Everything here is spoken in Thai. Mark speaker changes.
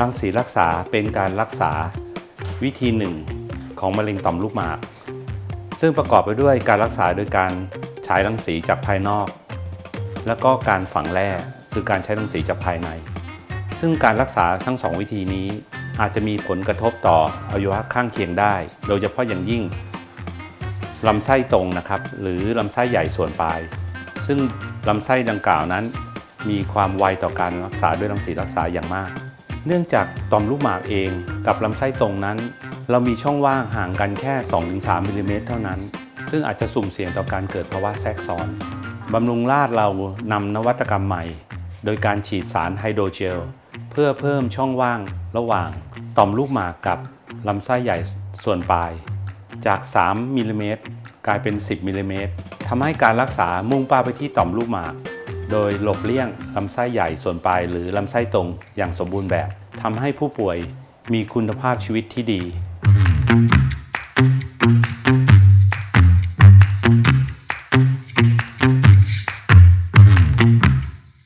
Speaker 1: รังสีรักษาเป็นการรักษาวิธีหนึ่งของมะเร็งต่อมลูกหมาก ซึ่งประกอบไปด้วยการรักษาโดยการฉายรังสีจากภายนอก แล้วก็การฝังแร่คือการใช้รังสีจากภายใน ซึ่งการรักษาทั้งสองวิธีนี้อาจจะมีผลกระทบต่ออวัยวะข้างเคียงได้ โดยเฉพาะอย่างยิ่งลำไส้ตรงนะครับหรือลำไส้ใหญ่ส่วนปลาย ซึ่งลำไส้ดังกล่าวนั้น มีความไวต่อการรักษาด้วยรังสีรักษาอย่างมาก เนื่องจากต่อมลูกหมากเองกับลำไส้ตรงนั้น เรามีช่องว่างห่างกันแค่ 2-3มิลลิเมตรเท่านั้น ซึ่งอาจจะสุ่มเสี่ยงต่อการเกิดภาวะแทรกซ้อนบำรุงราษฎร์เรานำนวัตกรรมใหม่ โดยการฉีดสารไฮโดรเจล เพื่อเพิ่มช่องว่างระหว่างต่อมลูกหมากกับลำไส้ใหญ่ส่วนปลาย จาก 3มิลลิเมตรกลายเป็น 10มิลลิเมตรทำให้การรักษามุ่งเป้าไปที่ต่อมลูกหมาก โดยหลบเลี่ยงลำไส้ใหญ่ส่วนปลายหรือลำไส้ตรงอย่างสมบูรณ์แบบทำให้ผู้ป่วยมีคุณภาพชีวิตที่ดี